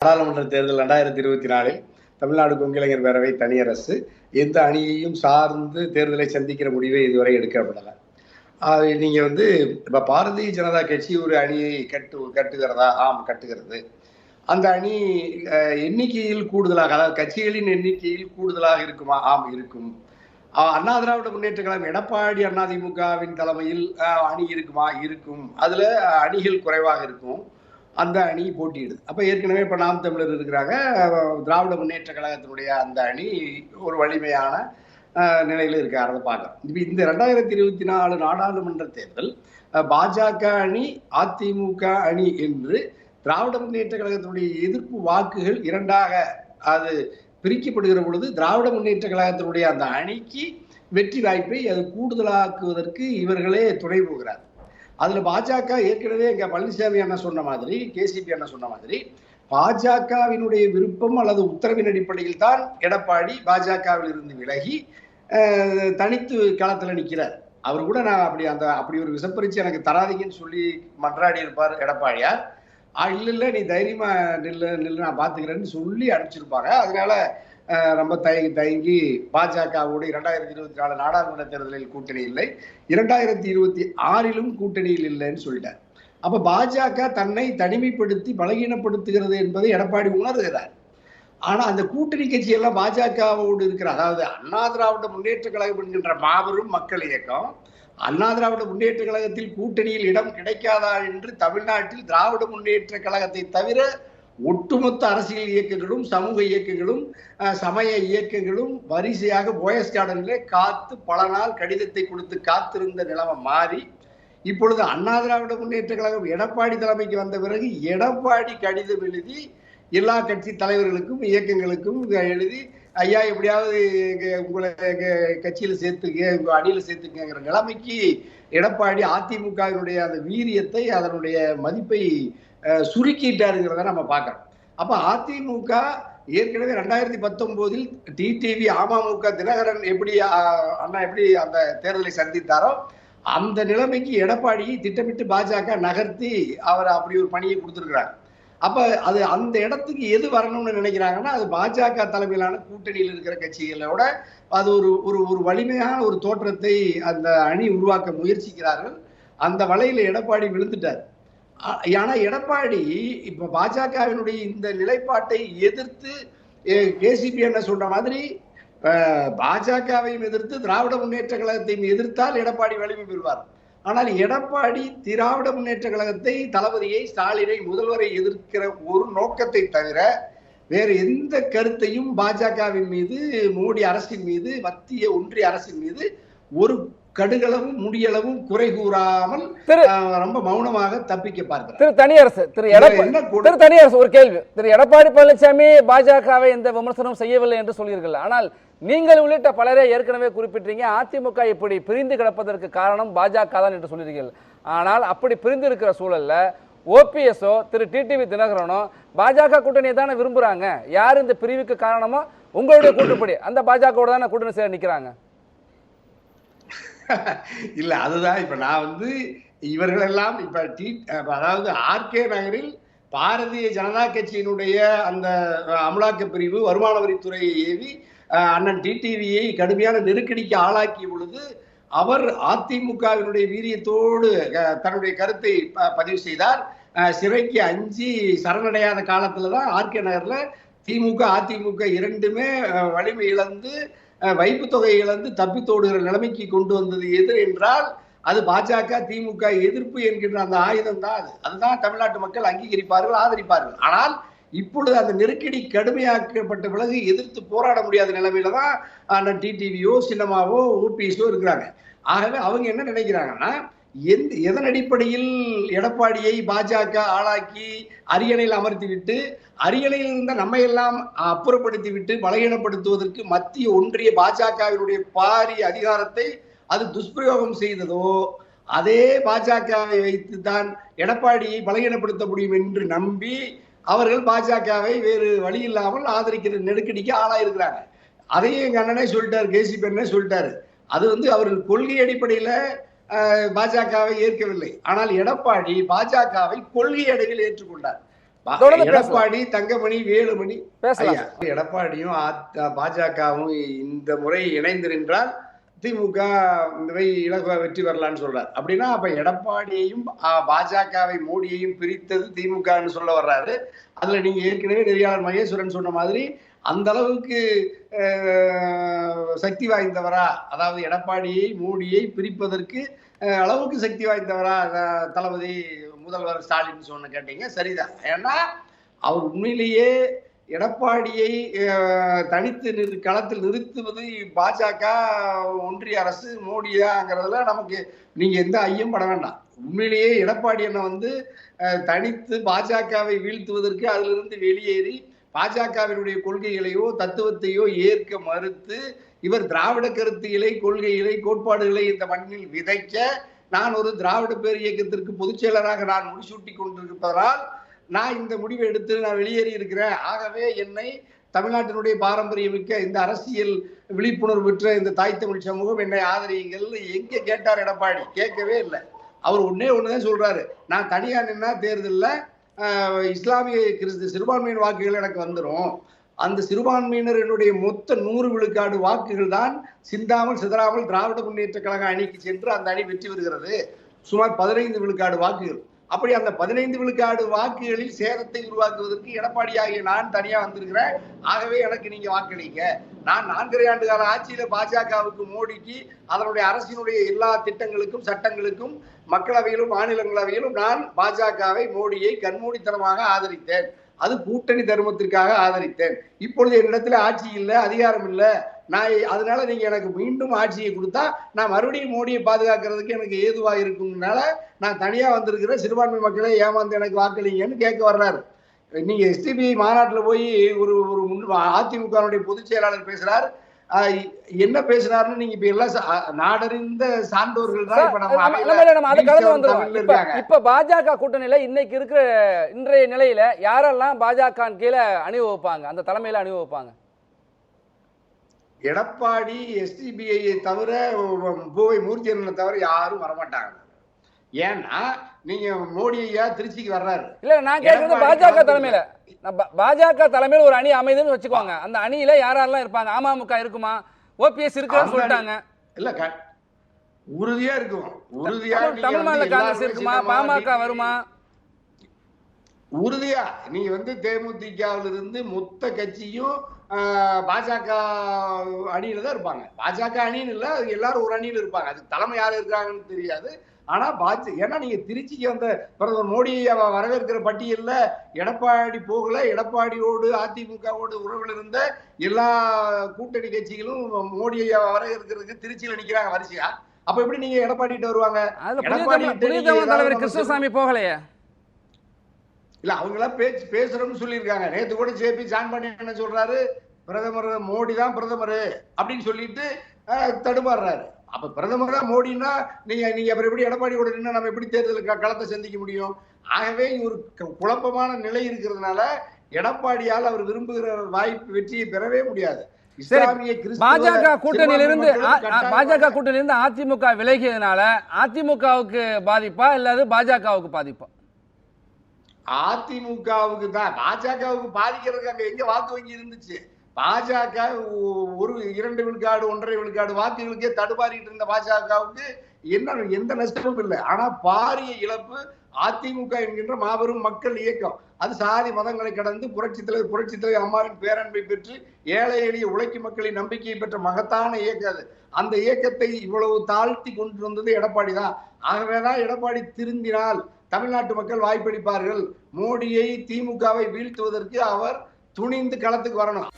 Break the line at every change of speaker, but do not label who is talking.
நாடாளுமன்ற தேர்தல் ரெண்டாயிரத்தி இருபத்தி நாலில் தமிழ்நாடு கொங்கிளைஞர் பேரவை தனியரசு எந்த அணியையும் சார்ந்து தேர்தலை சந்திக்கிற முடிவை இதுவரை எடுக்கப்படலை. அது நீங்க வந்து இப்போ பாரதிய ஜனதா கட்சி ஒரு அணியை கட்டு கட்டுகிறதா? ஆம் கட்டுகிறது. அந்த அணி எண்ணிக்கையில் கூடுதலாக அதாவது கட்சிகளின் எண்ணிக்கையில் கூடுதலாக இருக்குமா? ஆம் இருக்கும். அஹ், அண்ணா திராவிட முன்னேற்ற கழகம் எடப்பாடி அதிமுகவின் தலைமையில் அணி இருக்குமா? இருக்கும். அதுல அணிகள் குறைவாக இருக்கும். அந்த அணி போட்டியிடுது. அப்போ ஏற்கனவே இப்போ நாம் தமிழர் இருக்கிறாங்க. திராவிட முன்னேற்ற கழகத்தினுடைய அந்த அணி ஒரு வலிமையான நிலையில் நிலையில பார்க்குறோம் இப்போ இந்த ரெண்டாயிரத்தி இருபத்தி நாலு நாடாளுமன்ற தேர்தல் பாஜக அணி அதிமுக அணி என்று திராவிட முன்னேற்ற கழகத்தினுடைய எதிர்ப்பு வாக்குகள் இரண்டாக அது பிரிக்கப்படுகிற பொழுது திராவிட முன்னேற்ற கழகத்தினுடைய அந்த அணிக்கு வெற்றி வாய்ப்பை அது கூடுதலாக்குவதற்கு இவர்களே துணை போகிறார். அதுல பாஜக ஏற்கனவே எங்க பழனிசாமி அண்ணா சொன்ன மாதிரி கேசிபி அண்ணா சொன்ன மாதிரி பாஜகவினுடைய விருப்பம் அல்லது உத்தரவின் அடிப்படையில் தான் எடப்பாடி பாஜகவில் இருந்து விலகி தனித்து களத்துல நிக்கிறார். அவர் கூட நான் அப்படி அந்த அப்படி ஒரு விசப்பரிச்சு எனக்கு தராதீங்கன்னு சொல்லி மன்றாடி இருப்பார் எடப்பாடியார். இல்லை இல்லை நீ தைரியமா நில்லு நில்லு நான் பாத்துக்கிறேன்னு சொல்லி அனுப்பிச்சிருப்பாங்க. அதனால ரொம்ப தயங்கி தயங்கி பாஜகவோடு இரண்டாயிரத்தி இருபத்தி நாலு நாடாளுமன்ற தேர்தலில் கூட்டணி இல்லை. இரண்டாயிரத்தி இருபத்தி ஆறிலும் கூட்டணியில் இல்லைன்னு சொல்லிட்டார். அப்ப பாஜக தன்னை தனிமைப்படுத்தி பலகீனப்படுத்துகிறது என்பதை எடப்பாடி உணர்கிறார். ஆனா அந்த கூட்டணி கட்சி எல்லாம் பாஜகவோடு இருக்கிற அதாவது அண்ணா திராவிட முன்னேற்ற கழகம் என்கின்ற மாபெரும் மக்கள் இயக்கம் அண்ணா திராவிட முன்னேற்ற கழகத்தில் கூட்டணியில் இடம் கிடைக்காதா என்று தமிழ்நாட்டில் திராவிட முன்னேற்ற கழகத்தை தவிர ஒட்டுமொத்த அரசியல் இயக்கங்களும் சமூக இயக்கங்களும் சமய இயக்கங்களும் வரிசையாக போயஸ் கார்டனிலே காத்து பல நாள் கடிதத்தை கொடுத்து காத்திருந்த நிலைமை மாறி இப்பொழுது அண்ணா திராவிட முன்னேற்ற கழகம் எடப்பாடி தலைமைக்கு வந்த பிறகு எடப்பாடி கடிதம் எழுதி எல்லா கட்சி தலைவர்களுக்கும் இயக்கங்களுக்கும் எழுதி ஐயா எப்படியாவது உங்களை கட்சியில் சேர்த்துக்க உங்க அணியில் சேர்த்துக்கங்கிற நிலைமைக்கு எடப்பாடி அதிமுகவினுடைய அந்த வீரியத்தை அதனுடைய மதிப்பை சுருக்கிட்டாருங்கிறத நம்ம பார்க்கறோம். அப்போ அதிமுக ஏற்கனவே ரெண்டாயிரத்தி பத்தொன்பதில் டிடிவி அமமுக தினகரன் எப்படி அஹ், அண்ணா எப்படி அந்த தேர்தலை சந்தித்தாரோ அந்த நிலைமைக்கு எடப்பாடியை திட்டமிட்டு பாஜக நகர்த்தி அவர் அப்படி ஒரு பணியை கொடுத்திருக்கிறார். அப்ப அது அந்த இடத்துக்கு எது வரணும்னு நினைக்கிறாங்கன்னா அது பாஜக தலைமையிலான கூட்டணியில் இருக்கிற கட்சிகளோட அது ஒரு ஒரு ஒரு வலிமையான ஒரு தோற்றத்தை அந்த அணி உருவாக்க முயற்சிக்கிறார்கள். அந்த வலையில எடப்பாடி விழுந்துட்டார். ஆனா எடப்பாடி இப்ப பாஜகவினுடைய இந்த நிலைப்பாட்டை எதிர்த்து கேசிபி என்ன சொல்ற மாதிரி பாஜகவையும் எதிர்த்து திராவிட முன்னேற்ற கழகத்தையும் எதிர்த்தால் எடப்பாடி வலிமை பெறுவார். ஆனால் எடப்பாடி திராவிட முன்னேற்ற கழகத்தை தளபதியை ஸ்டாலினை முதல்வரை எதிர்க்கிற ஒரு நோக்கத்தை தவிர வேறு எந்த கருத்தையும் பாஜகவின் மீது மோடி அரசின் மீது மத்திய ஒன்றிய அரசின் மீது ஒரு கடுகளவும் முடியளவும் குறை கூறாமல் ரொம்ப மௌனமாக தப்பிக்க பார்க்கிறார்.
திரு தனியரசு திரு எடப்பாடி திரு தனியரசு ஒரு கேள்வி. திரு எடப்பாடி பழனிசாமி பாஜகவை எந்த விமர்சனம் செய்யவில்லை என்று சொல்கிறீர்கள் ஆனால் நீங்கள் உள்ளிட்ட பலரே ஏற்கனவே குறிப்பிட்டீங்க அதிமுக இப்படி பிரிந்து கிடப்பதற்கு காரணம் பாஜக தான் என்று சொல்கிறீர்கள் ஆனால் அப்படி பிரிந்து இருக்கிற சூழல்ல ஓபிஎஸ்ஓ திரு டிடிவி தினகரனோ பாஜக கூட்டணியை தானே விரும்புறாங்க? யார் இந்த பிரிவுக்கு காரணமோ உங்களுடைய கூட்டுப்படி அந்த பாஜகவோட தானே கூட்டணி சேர நிக்கிறாங்க?
இல்ல அதுதான். இப்ப நான் வந்து இவர்களெல்லாம் இப்ப டி அதாவது ஆர்கே நகரில் பாரதிய ஜனதா கட்சியினுடைய அந்த அமலாக்க பிரிவு வருமான வரித்துறையை ஏவி அண்ணன் டிடிவியை கடுமையான நெருக்கடிக்கு ஆளாக்கிய பொழுது அவர் அதிமுகவினுடைய வீரியத்தோடு தன்னுடைய கருத்தை ப- பதிவு செய்தார். சிறைக்கு அஞ்சு சரணடையாத காலத்துல தான் ஆர்கே நகர்ல திமுக அதிமுக இரண்டுமே வலிமை இழந்து வைப்பு தொகை இழந்து தப்பித்தோடுகிற நிலைமைக்கு கொண்டு வந்தது எது என்றால் அது பாஜக திமுக எதிர்ப்பு என்கின்ற அந்த ஆயுதம் தான் அது. அதுதான் தமிழ்நாட்டு மக்கள் அங்கீகரிப்பார்கள் ஆதரிப்பார்கள். ஆனால் இப்பொழுது அந்த நெருக்கடி கடுமையாக்கப்பட்ட பிறகு எதிர்த்து போராட முடியாத நிலைமையில தான் அண்ணன் டிடிவியோ சின்னமாவோ ஓபிஎஸோ இருக்கிறாங்க. ஆகவே அவங்க என்ன நினைக்கிறாங்கன்னா எந்த எதன் அடிப்படையில் எடப்பாடியை பாஜக ஆளாக்கி அரியணையில் அமர்த்திவிட்டு அரியணையில் இருந்த நம்மை எல்லாம் அப்புறப்படுத்தி விட்டு பலகீனப்படுத்துவதற்கு மத்திய ஒன்றிய பாஜகவினுடைய பாரி அதிகாரத்தை அது துஷ்பிரயோகம் செய்ததோ அதே பாஜகவை வைத்து தான் எடப்பாடியை பலகீனப்படுத்த முடியும் என்று நம்பி அவர்கள் பாஜகவை வேறு வழி இல்லாமல் ஆதரிக்கிற நெருக்கடிக்கு ஆளாயிருக்கிறாங்க. அதையும் எங்க அண்ணனே சொல்லிட்டாரு கேசி பெண்ணே சொல்லிட்டாரு. அது வந்து அவர்கள் கொள்கை அடிப்படையில பாஜகவை ஏற்கவில்லை. ஆனால் எடப்பாடி பாஜகவை கொள்கை அடைவில் ஏற்றுக்கொண்டார். எடப்பாடி தங்கமணி வேலுமணி. எடப்பாடியும் பாஜகவும் இந்த முறை இணைந்து நின்றால் திமுக இலகுவா வெற்றி பெறலாம்னு சொல்றாரு. அப்படின்னா அப்ப எடப்பாடியையும் பாஜகவை மோடியையும் பிரித்தது திமுகன்னு சொல்ல வர்றாரு. அதுல நீங்க ஏற்கனவே நெறியாளர் மகேஸ்வரன் சொன்ன மாதிரி அந்த அளவுக்கு சக்தி வாய்ந்தவரா? அதாவது எடப்பாடியை மோடியை பிரிப்பதற்கு அளவுக்கு சக்தி வாய்ந்தவரா? தளபதி முதல்வர் ஸ்டாலின் சொன்ன கேட்டீங்க. சரிதான் ஏன்னா அவர் உண்மையிலேயே எடப்பாடியை தனித்து நிறு களத்தில் நிறுத்துவது பாஜக ஒன்றிய அரசு மோடியாங்கிறதுல நமக்கு நீங்கள் எந்த ஐயம் பட வேண்டாம். உண்மையிலேயே எடப்பாடி அண்ணன் வந்து தனித்து பாஜகவை வீழ்த்துவதற்கு அதிலிருந்து வெளியேறி பாஜகவினுடைய கொள்கைகளையோ தத்துவத்தையோ ஏற்க மறுத்து இவர் திராவிட கருத்தியலை கொள்கைகளை கோட்பாடுகளை இந்த மண்ணில் விதைக்க நான் ஒரு திராவிட பேர் இயக்கத்திற்கு பொதுச் செயலராக நான் முடிசூட்டி கொண்டிருப்பதால் நான் இந்த முடிவை எடுத்து நான் வெளியேறி இருக்கிறேன். ஆகவே என்னை தமிழ்நாட்டினுடைய பாரம்பரியமிக்க இந்த அரசியல் விழிப்புணர்வு பெற்ற இந்த தாய் தமிழ் சமூகம் என்னை ஆதரியுங்கள். எங்க கேட்டார் எடப்பாடி? கேட்கவே இல்லை. அவர் ஒன்னே ஒண்ணுதான் சொல்றாரு. நான் தனியா நின்னா தேர்தலில் இஸ்லாமிய கிறிஸ்து சிறுபான்மையின் வாக்குகள் எனக்கு வந்துடும் அந்த சிறுபான்மையினரினுடைய மொத்த நூறு விழுக்காடு வாக்குகள் தான் சிந்தாமல் சிதறாமல் திராவிட முன்னேற்ற கழக அணிக்கு சென்று அந்த அணி வெற்றி பெறுகிறது. சுமார் பதினைந்து விழுக்காடு வாக்குகள். அப்படி அந்த பதினைந்து விழுக்காடு வாக்குகளில் சேதத்தை உருவாக்குவதற்கு எடப்பாடி ஆகிய நான் தனியா வந்திருக்கிறேன். ஆகவே எனக்கு நீங்க வாக்களிங்க. நான் நான்கரை ஆண்டு கால ஆட்சியில பாஜகவுக்கு மோடிக்கு அதனுடைய அரசினுடைய எல்லா திட்டங்களுக்கும் சட்டங்களுக்கும் மக்களவையிலும் மாநிலங்களவையிலும் நான் பாஜகவை மோடியை கண்மூடித்தனமாக ஆதரித்தேன். அது கூட்டணி தர்மத்திற்காக ஆதரித்தேன். இப்பொழுது என்னிடத்துல ஆட்சி இல்லை அதிகாரம் இல்லை. நான் அதனால நீங்க எனக்கு மீண்டும் ஆட்சியை கொடுத்தா நான் மறுபடியும் மோடியை பாதுகாக்கிறதுக்கு எனக்கு ஏதுவா இருக்கும்னால நான் தனியா வந்திருக்கிற சிறுபான்மை மக்களை ஏமாந்து எனக்கு வாக்களிங்கன்னு கேட்க வர்றாரு. நீங்க எஸ்டிபி மாநாட்டுல போய் ஒரு ஒரு முன் அதிமுகவுடைய பொதுச் செயலாளர் பேசுறார். என்ன பேசுறாருன்னு நீங்க இப்ப எல்லாம் நாடறிந்த சான்றோர்கள் தான் இப்ப நம்ம
இப்ப பாஜக கூட்டணியில இன்னைக்கு இருக்கிற இன்றைய நிலையில யாரெல்லாம் பாஜக கீழே அணிவகுப்பாங்க? அந்த தலைமையில அணிவகுப்பாங்க?
எடப்பாடி எஸ்டிபிஐயை தவிர பூவை மூர்த்தியனை தவிர யாரும் வரமாட்டாங்க. ஏன்னா நீங்க மோடி ஐயா திருச்சிக்கு வர்றாரு.
இல்ல நான் கேட்கறது பாஜக தலைமையில. பாஜக தலைமையில ஒரு அணி அமைதுன்னு வச்சுக்கோங்க. அந்த அணியில யாரெல்லாம் இருப்பாங்க? அமமுக இருக்குமா? ஓபிஎஸ் இருக்குன்னு சொல்லிட்டாங்க.
இல்ல உறுதியா இருக்கும். உறுதியா
தமிழ் மாநில காங்கிரஸ் இருக்குமா? பாமக வருமா?
உறுதியா நீங்க வந்து தேமுதிகவில் இருந்து மொத்த கட்சியும் பாஜக அணியில தான் இருப்பாங்க. பாஜக அணின்னு இல்ல அது எல்லாரும் ஒரு அணியில இருப்பாங்க. அது தலைமை யார் இருக்காங்கன்னு தெரியாது. ஆனா பாஜ ஏன்னா நீங்க திருச்சிக்கு வந்த பிரதமர் மோடியை வ- வரவேற்கிற பட்டியல்ல எடப்பாடி போகல எடப்பாடியோடு அதிமுகவோடு உறவில் இருந்த எல்லா கூட்டணி கட்சிகளும் மோடியை வரவேற்கிறதுக்கு திருச்சியில நிக்கிறாங்க வரிசையா? அப்ப எப்படி நீங்க எடப்பாடிட்டு வருவாங்க?
தலைவர் கிருஷ்ணசாமி போகலையே?
இல்ல அவங்க எல்லாம் பேச்சு பேசுறோம்னு சொல்லியிருக்காங்க. நேத்து கூட ஜேபி ஜான் பண்ணி என்ன சொல்றாரு? பிரதமர் மோடி தான் பிரதமர் அப்படின்னு சொல்லிட்டு தடுமாறுறாரு. அப்ப பிரதமர் தான் மோடின்னா நீங்க நீங்க அப்புறம் எப்படி எடப்பாடி கூட நின்னா நம்ம எப்படி தேர்தல் க- களத்தை சந்திக்க முடியும்? ஆகவே ஒரு குழப்பமான நிலை இருக்கிறதுனால எடப்பாடியால் அவர் விரும்புகிற வாய்ப்பு வெற்றியை பெறவே முடியாது.
பாஜக கூட்டணியிலிருந்து பாஜக கூட்டணியிலிருந்து அதிமுக விலகியதுனால அதிமுகவுக்கு பாதிப்பா இல்லது பாஜகவுக்கு பாதிப்பா?
அதிமுகவுக்கு தான் பாஜகவுக்கு பாதிக்கிறதுக்கு அங்க எங்க வாக்கு வங்கி இருந்துச்சு? பாஜக ஒரு இரண்டு விழுக்காடு ஒன்றரை விழுக்காடு வாக்குகளுக்கே தடுமாறிட்டு இருந்த பாஜகவுக்கு என்ன எந்த நஷ்டமும் இல்லை. ஆனா பாரிய இழப்பு அதிமுக என்கின்ற மாபெரும் மக்கள் இயக்கம். அது சாதி மதங்களை கடந்து புரட்சி தலைவர் புரட்சி தலைவர் அம்மாவின் பேரன்பை பெற்று ஏழை எளிய உழைக்கும் மக்களின் நம்பிக்கையை பெற்ற மகத்தான இயக்கம் அது. அந்த இயக்கத்தை இவ்வளவு தாழ்த்தி கொண்டு வந்தது எடப்பாடி தான். ஆகவேதான் எடப்பாடி திருந்தினால் தமிழ்நாட்டு மக்கள் வாய்ப்பளிப்பார்கள். மோடியை திமுகவை வீழ்த்துவதற்கு அவர் துணிந்து களத்துக்கு வரணும்.